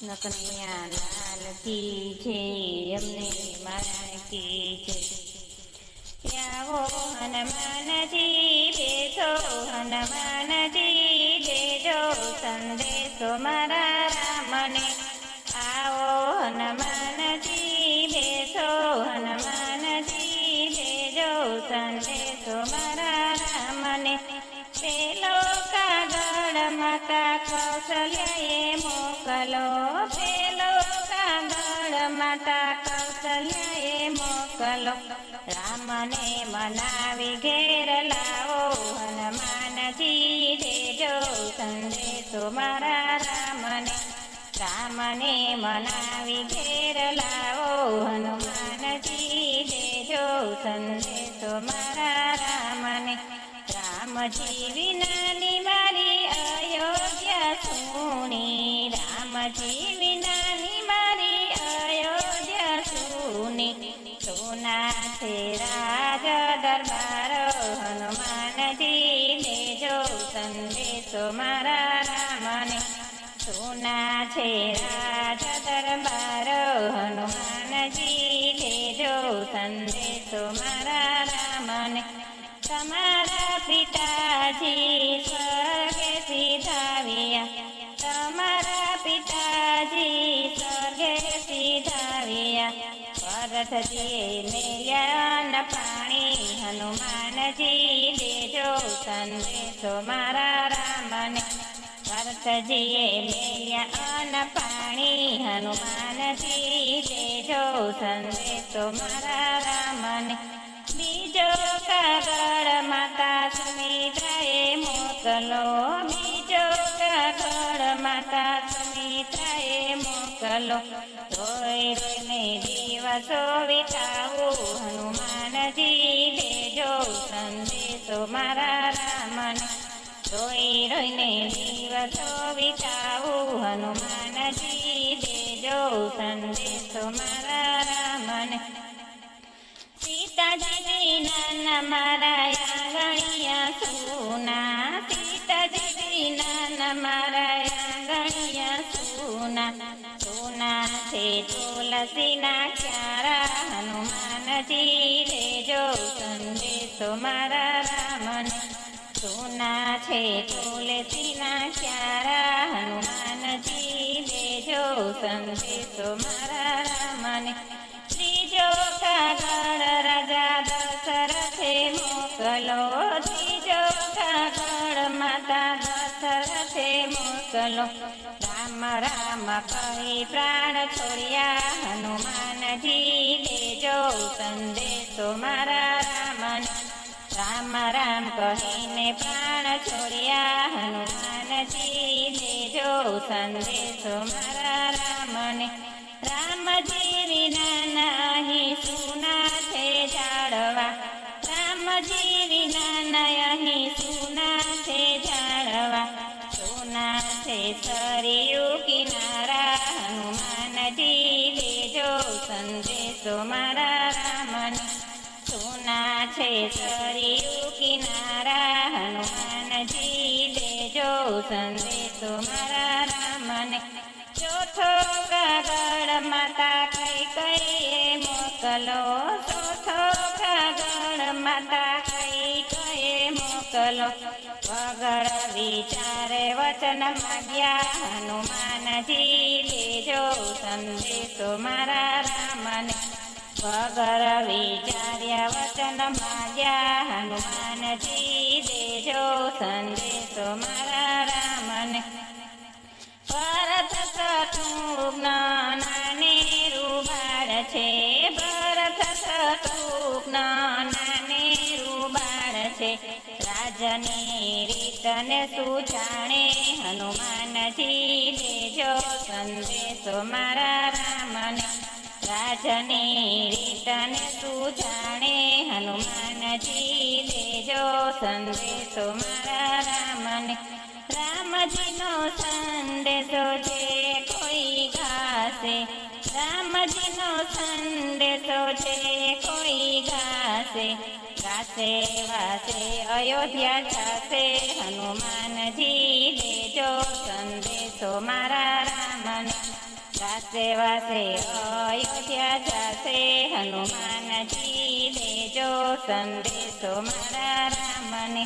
નકનિયા લાલ કી છે અમને મારા છે આવો હનુમાનજી બેસો હનુમાનજી દેજો સંદેશો મારા રામને આવો હનુમાનજી બેસો હનુમાનજી દેજો સંદેશો મારા રામને મોકલો પેલો કાગળ માતા કૌશલ્યાએ મોકલો. રામને મનાવી ઘેર લાવો. હનુમાનજી દેજો સંદેશો મારા રામને. રામને મનાવી ઘેર લાવો. હનુમાનજી દેજો સંદેશો મારા રામને. રામજી વિનાની મારી અયોધ્યા સુની રામજી વિનાની મારી અયોધ્યા સુની. સોના છે રાજ દરબાર હનુમાનજી જો સંદેશો મારા રામને. સોના છે રાજ દરબાર હનુમાનજી જો સંદેશો મારા રામને. તમારા પિતાજી મેલ્યાન પાણી હનુમાનજી દેજો સંદેશો મારા રામને. ભરતજીએ અન પાણી હનુમાનજી દેજો સંદેશો મારા રામને. બીજો કાગળ માતા સુમિત્રાએ મોકલો. બીજો કાગળ માતા સુમિત્રાએ મોકલો. રોઈ રોઈને દિવસો વિતાવું હનુમાનજી દેજો સંદેશો મારા રામને. રોઈ રોઈને દિવસો વિતાવું, હનુમાનજી દેજો સંદેશો મારા રામન. સીતાજી નાના મારા આંગણિયા સુના તુલસીના ક્યારા હનુમાનજી દેજો સંદેશો મારા રામન સોના છે તુલસીના ક્યારા હનુમાનજી દેજો સંદેશો મારા રામને. ત્રીજો કાગળ રાજા દશરથે મોકલો. ત્રીજો કાગળ માતા દશરથે મોકલો. રામ રામ, કહી પ્રાણ છોડ્યા હનુમાનજી દેજો સંદેશો મારા રામને. રામ રામ, કહીને પ્રાણ છોડ્યા હનુમાનજી દેજો સંદેશો મારા રામને. રામજી વિના અહીં સુના છે જાળવા. રામજી સરયુ કિનારા હનુમાનજી લેજો સંદેશો મારા રામન સુના છે, સરયુ કિનારા હનુમાનજી લેજો સંદેશો મારા રામન ચોથો કાગળ માતા કઈ કઈ મોકલો. ચોથો કાગળ માતા મોકલો વગર વિચારે વચન માગ્યા. હનુમાનજી લેજો સંદેશો મારા રામને. વગર વિચાર્યા વચન માગ્યા. હનુમાનજી દેજો સંદેશો મારા રામને. છે. રાજની રીતને સુજાણે હનુમાનજી દેજો સંદેશો મારા રામને. રાજની રીતને સુજાણે હનુમાનજી દેજો સંદેશો મારા રામને. રામજીનો સંદેશો છે કોઈ ગાશે. રામજીનો સંદેશો છે કોઈ ગાશે. ગાશે વાસે અયોધ્યા જશે હનુમાનજી દેજો સંદેશો મારા રામન. વાસે વાસે અયોધ્યા જાશે હનુમાનજી દેજો સંદેશો મારા રામને.